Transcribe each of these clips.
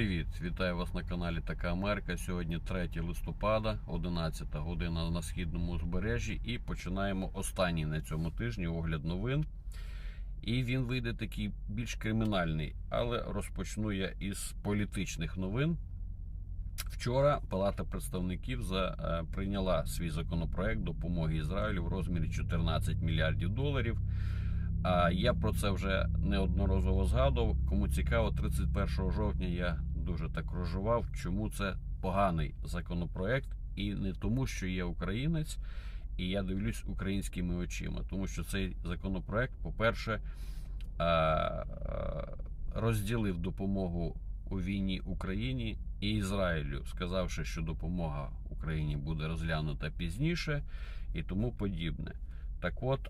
Привіт! Вітаю вас на каналі Така Америка. Сьогодні 3 листопада, 11 година на східному узбережжі, і починаємо останній на цьому тижні огляд новин. І він вийде такий більш кримінальний, але розпочну я із політичних новин. Вчора Палата представників за, е, прийняла свій законопроект допомоги Ізраїлю в розмірі 14 мільярдів доларів. А я про це вже неодноразово згадував. Кому цікаво, 31 жовтня я дуже так розжував, чому це поганий законопроект, і не тому, що я українець, і я дивлюсь українськими очима, тому що цей законопроект, по-перше, а, а, розділив допомогу у війні Україні і Ізраїлю, сказавши, що допомога Україні буде розглянута пізніше і тому подібне. Так от,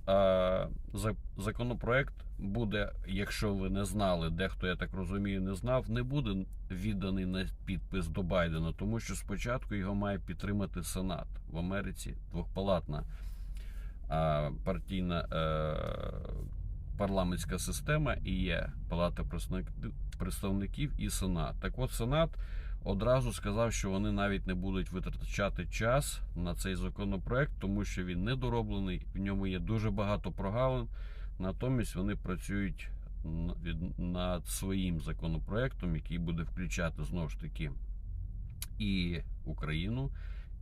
законопроект буде, якщо ви не знали, дехто, я так розумію, не знав, не буде відданий на підпис до Байдена, тому що спочатку його має підтримати Сенат в Америці, двохпалатна партійна е, парламентська система і є Палата представників і Сенат. Так от Сенат одразу сказав, що вони навіть не будуть витрачати час на цей законопроект, тому що він недороблений, в ньому є дуже багато прогалин. Натомість вони працюють над своїм законопроектом, який буде включати знову ж таки і Україну,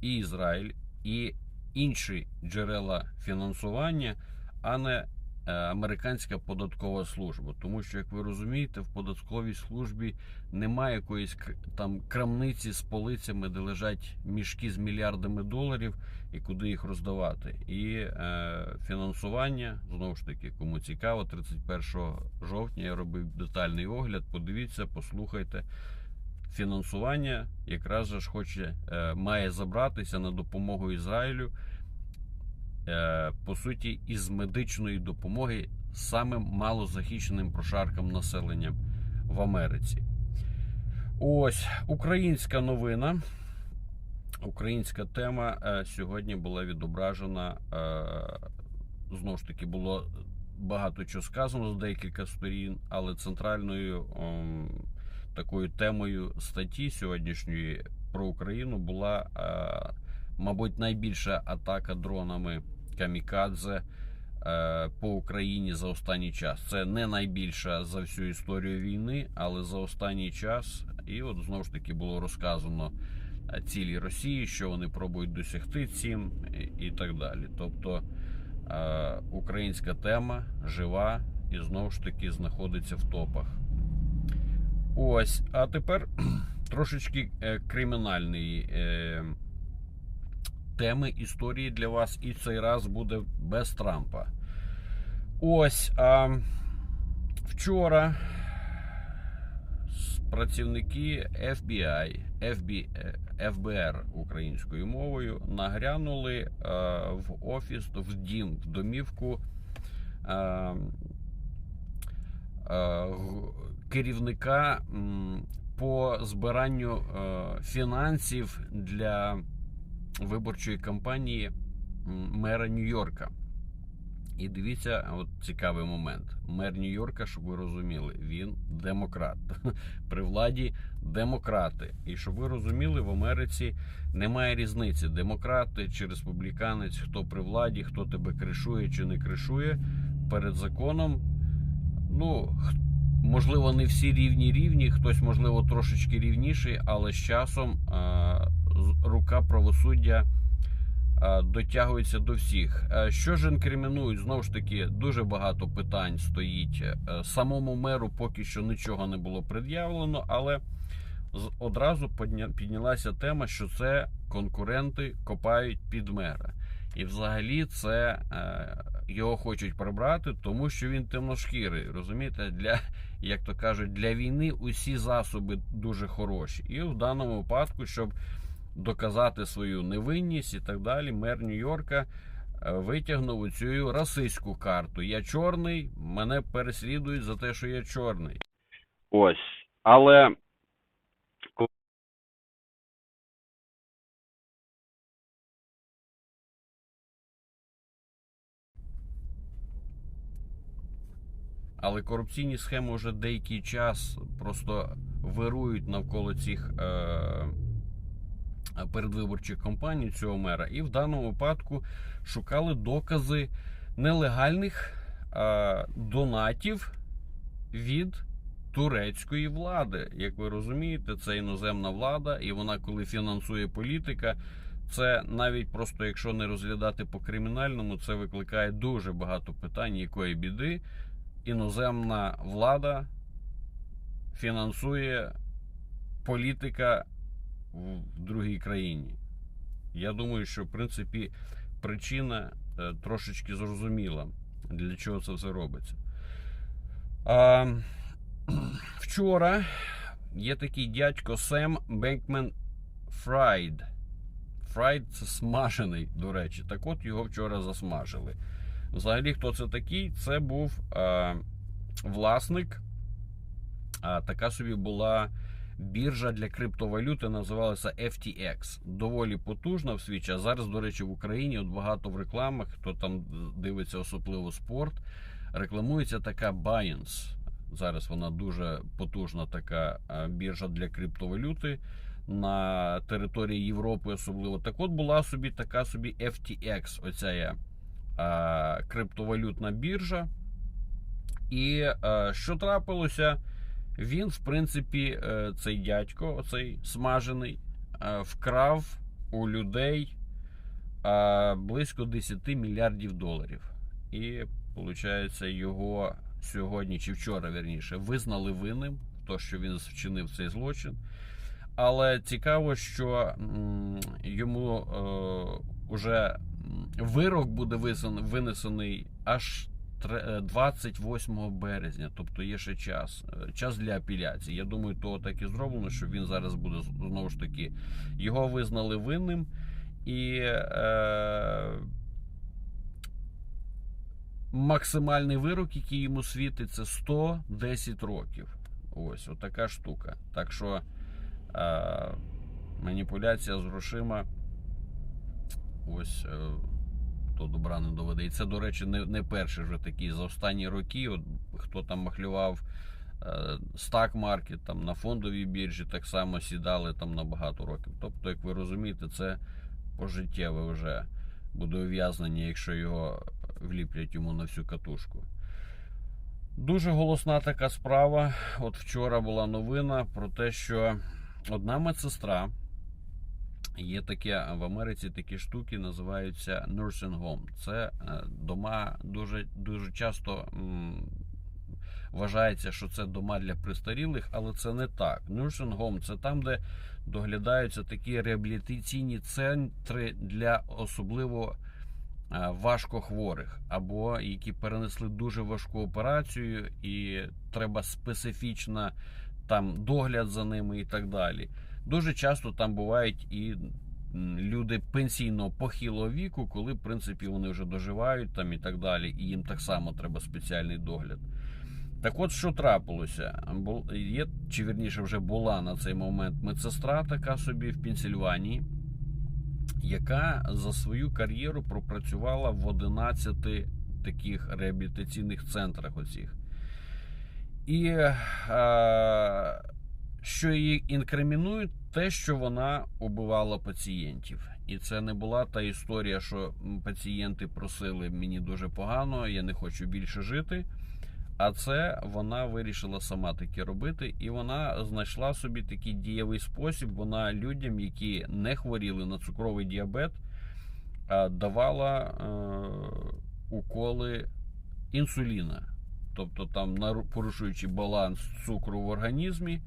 і Ізраїль, і інші джерела фінансування, а не американська податкова служба. Тому що, як ви розумієте, в податковій службі немає якоїсь там крамниці з полицями, де лежать мішки з мільярдами доларів, і куди їх роздавати. І е, фінансування знову ж таки, кому цікаво, 31 жовтня я робив детальний огляд. Подивіться, послухайте. Фінансування якраз же ж хоче е, має забратися на допомогу Ізраїлю, е, по суті, із медичної допомоги самим малозахищеним прошаркам населення в Америці. Ось українська новина. Українська тема е, сьогодні була відображена. Е, знову ж таки, було багато чого сказано з декілька сторін, але центральною такою темою статті сьогоднішньої про Україну була, е, мабуть, найбільша атака дронами Камікадзе е, по Україні за останній час. Це не найбільша за всю історію війни, але за останній час, і от знову ж таки було розказано е, цілі Росії, що вони пробують досягти цим, і, так далі. Тобто е, українська тема жива і знову ж таки знаходиться в топах. Ось, а тепер трошечки кримінальної е, теми історії для вас, і цей раз буде без Трампа. Ось а, вчора працівники FBI, FB, ФБР українською мовою нагрянули е, в офіс, в дім, в домівку. е, е, керівника по збиранню фінансів для виборчої кампанії мера Нью-Йорка. І дивіться, от цікавий момент. Мер Нью-Йорка, щоб ви розуміли, він демократ. При владі демократи. І щоб ви розуміли, в Америці немає різниці: демократи чи республіканець, хто при владі, хто тебе кришує чи не кришує. Перед законом, ну, можливо, не всі рівні рівні, хтось, можливо, трошечки рівніший, але з часом з- рука правосуддя е, дотягується до всіх. Е, Що ж інкримінують? Знову ж таки, дуже багато питань стоїть. Е, Самому меру поки що нічого не було пред'явлено, але одразу піднялася тема, що це конкуренти копають під мера. І взагалі це його хочуть прибрати, тому що він темношкірий. Розумієте, для, як то кажуть, для війни усі засоби дуже хороші. І в даному випадку, щоб доказати свою невинність і так далі, мер Нью-Йорка е, витягнув оцю расистську карту. Я чорний, мене переслідують за те, що я чорний. Ось. Але але корупційні схеми вже деякий час просто вирують навколо цих е, передвиборчих кампаній цього мера. І в даному випадку шукали докази нелегальних е, донатів від турецької влади. Як ви розумієте, це іноземна влада, і вона, коли фінансує політика, це навіть просто, якщо не розглядати по кримінальному, це викликає дуже багато питань, якої біди. Іноземна влада фінансує політика в другій країні. Я думаю, що в принципі причина е, трошечки зрозуміла, для чого це все робиться. А, вчора є такий дядько Сем Бенкмен Фрайд. Фрайд це смажений, до речі. Так от його вчора засмажили. Взагалі, хто це такий? Це був а, власник. А, така собі була біржа для криптовалюти, називалася FTX. Доволі потужна в свій час. Зараз, до речі, в Україні от багато в рекламах, хто там дивиться особливо спорт, рекламується така Binance. Зараз вона дуже потужна така біржа для криптовалюти на території Європи, особливо. Так от була собі така собі FTX, оця є, а, криптовалютна біржа. І а, що трапилося? Він, в принципі, е, цей дядько, оцей смажений, е, вкрав у людей е, близько 10 мільярдів доларів. І, виходить, його сьогодні чи вчора, верніше, визнали винним, то, що він вчинив цей злочин. Але цікаво, що йому е, уже вирок буде винесений аж 28 березня, тобто є ще час. Час для апеляції. Я думаю, то так і зроблено, що він зараз буде знову ж таки. Його визнали винним і е, максимальний вирок, який йому світить, це 110 років. Ось отака штука. Так що е, маніпуляція з грошима. Ось. Е, то добра не доведе. І це, до речі, не не перший вже такий за останні роки. От, Хто там махлював стак маркет там на фондовій біржі, так само сідали там на багато років. Тобто, як ви розумієте, це пожиттєве вже буде ув'язнення, якщо його вліплять йому на всю катушку. Дуже голосна така справа. От вчора була новина про те, що одна медсестра. Є таке в Америці такі штуки, називаються nursing home. Це е, дома дуже дуже часто вважається, що це дома для престарілих, але це не так. Nursing home – це там, де доглядаються такі реабілітаційні центри для особливо е, важкохворих, або які перенесли дуже важку операцію, і треба специфічна там догляд за ними і так далі. Дуже часто там бувають і люди пенсійного похилого віку, коли, в принципі, вони вже доживають там і так далі, і їм так само треба спеціальний догляд. Так от, що трапилося? Є, чи вірніше вже була на цей момент медсестра, така собі в Пенсільванії, яка за свою кар'єру пропрацювала в 11 таких реабілітаційних центрах. оцих. І е, що її інкримінують, те, що вона убивала пацієнтів. І це не була та історія, що пацієнти просили мені дуже погано, я не хочу більше жити. А це вона вирішила сама таке робити, і вона знайшла собі такий дієвий спосіб. Вона людям, які не хворіли на цукровий діабет, давала е, уколи інсуліна, тобто там порушуючи баланс цукру в організмі.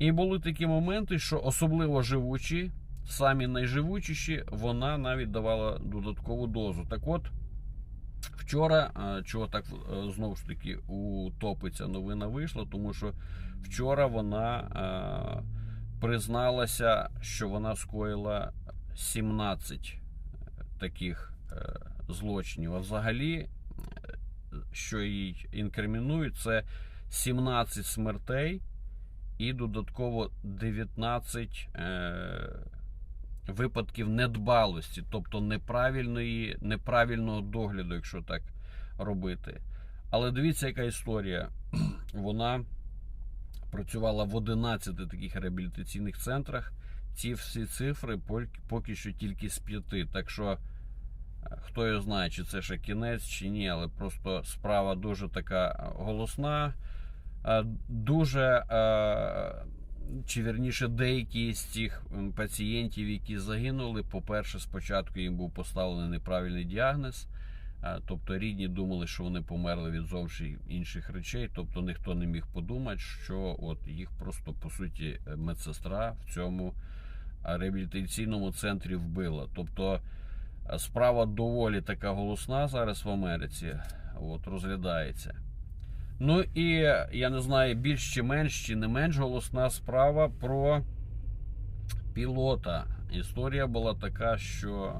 І були такі моменти, що особливо живучі, самі найживучіші, вона навіть давала додаткову дозу. Так от, вчора, чого так е, знову ж таки у топи ця новина вийшла, тому що вчора вона призналася, що вона скоїла 17 таких е, злочинів. А взагалі, що їй інкримінують, це 17 смертей і додатково 19 е, випадків недбалості, тобто неправильної, неправильного догляду, якщо так робити. Але дивіться, яка історія. Вона працювала в 11 таких реабілітаційних центрах. Ці всі цифри поки що тільки з п'яти. Так що е, хто його знає, чи це ще кінець, чи ні, але просто справа дуже така е, голосна. Е, Дуже, е, чи вірніше, деякі з цих пацієнтів, які загинули, по-перше, спочатку їм був поставлений неправильний діагноз. Е, Тобто рідні думали, що вони померли від зовсім інших речей. Тобто ніхто не міг подумати, що от їх просто по суті медсестра в цьому реабілітаційному центрі вбила. Тобто справа доволі така голосна зараз в Америці. От розглядається. Ну і я не знаю, більш чи менш чи не менш голосна справа про пілота. Історія була така, що е,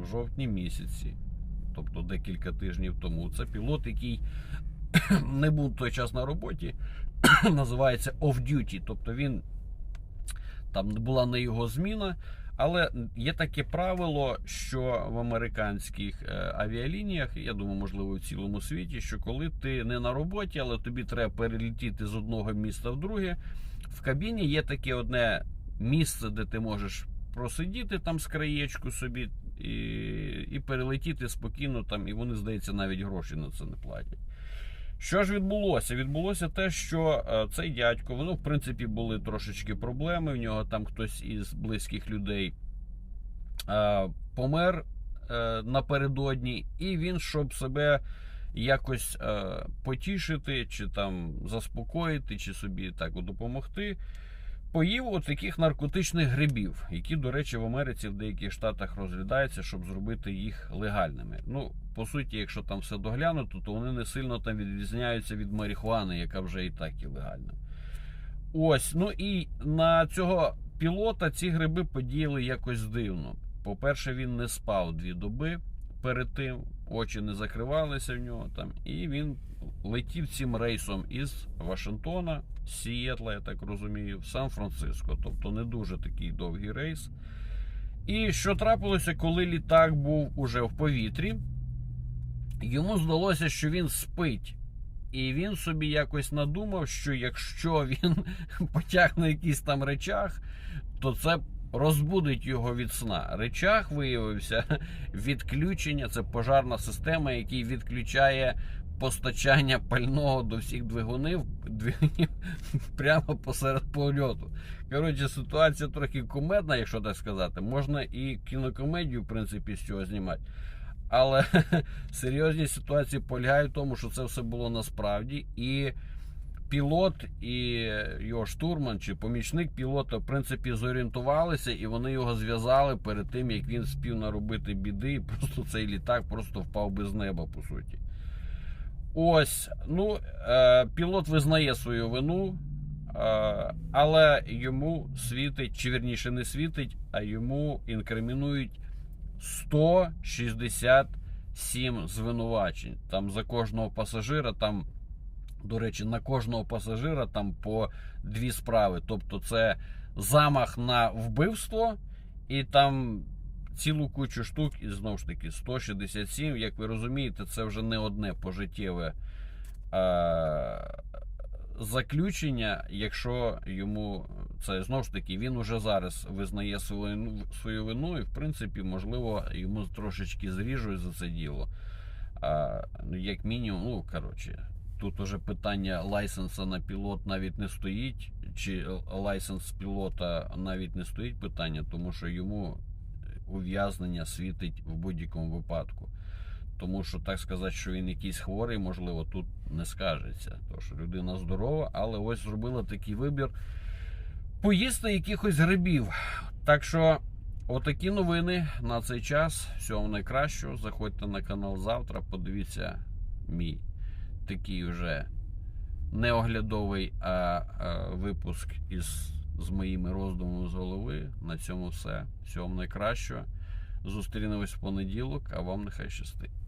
в жовтні місяці, тобто декілька тижнів тому, це пілот, який не був той час на роботі, називається off-duty, тобто він там була не його зміна. Але є таке правило, що в американських е, авіалініях, я думаю, можливо, в цілому світі, що коли ти не на роботі, але тобі треба перелетіти з одного міста в друге, в кабіні є таке одне місце, де ти можеш просидіти там з краєчку собі і, і перелетіти спокійно там, і вони, здається, навіть гроші на це не платять. Що ж відбулося? Відбулося те, що е, цей дядько, воно в принципі були трошечки проблеми. В нього там хтось із близьких людей е, помер е, напередодні, і він, щоб себе якось потішити, чи там заспокоїти, чи собі так допомогти. Поїв от таких наркотичних грибів, які, до речі, в Америці в деяких штатах розглядаються, щоб зробити їх легальними. Ну, по суті, якщо там все доглянуто, то вони не сильно там відрізняються від марихуани, яка вже і так є легальна. Ось, ну і на цього пілота ці гриби подіяли якось дивно. По-перше, він не спав дві доби перед тим, очі не закривалися в нього там, і він летів цим рейсом із Вашингтона, Сієтла, я так розумію, в Сан-Франциско. Тобто не дуже такий довгий рейс. І що трапилося, коли літак був уже в повітрі? Йому здалося, що він спить. І він собі якось надумав, що якщо він потягне якийсь там речах, то це розбудить його від сна. Речах виявився відключення. Це пожарна система, який відключає постачання пального до всіх двигунів, двигунів прямо посеред польоту. Коротше, ситуація трохи кумедна, якщо так сказати. Можна і кінокомедію, в принципі, з цього знімати. Але серйозні ситуації полягають в тому, що це все було насправді. І пілот і його штурман чи помічник пілота, в принципі, зорієнтувалися, і вони його зв'язали перед тим, як він спів наробити біди, і просто цей літак просто впав без неба, по суті. Ось, ну, е, пілот визнає свою вину, е, але йому світить, чи вірніше не світить, а йому інкримінують 167 звинувачень. Там за кожного пасажира, там, до речі, на кожного пасажира там по дві справи. Тобто, це замах на вбивство і там цілу кучу штук, і знову ж таки 167. Як ви розумієте, це вже не одне пожиттєве е, заключення, якщо йому це знову ж таки він уже зараз визнає свою, свою вину, і в принципі, можливо, йому трошечки зріжуть за це діло. А, ну, як мінімум, ну коротше, тут уже питання лайсенса на пілот навіть не стоїть, чи лайсенс пілота навіть не стоїть питання, тому що йому ув'язнення світить в будь-якому випадку. Тому що так сказати, що він якийсь хворий, можливо, тут не скажеться. Тому що людина здорова, але ось зробила такий вибір поїсти якихось грибів. Так що, отакі новини на цей час. Всього найкращого. Заходьте на канал завтра, подивіться мій такий вже не оглядовий, а, а випуск із з моїми роздумами з голови. На цьому все. Всього найкращого. Зустрінемось в понеділок, а вам нехай щастить.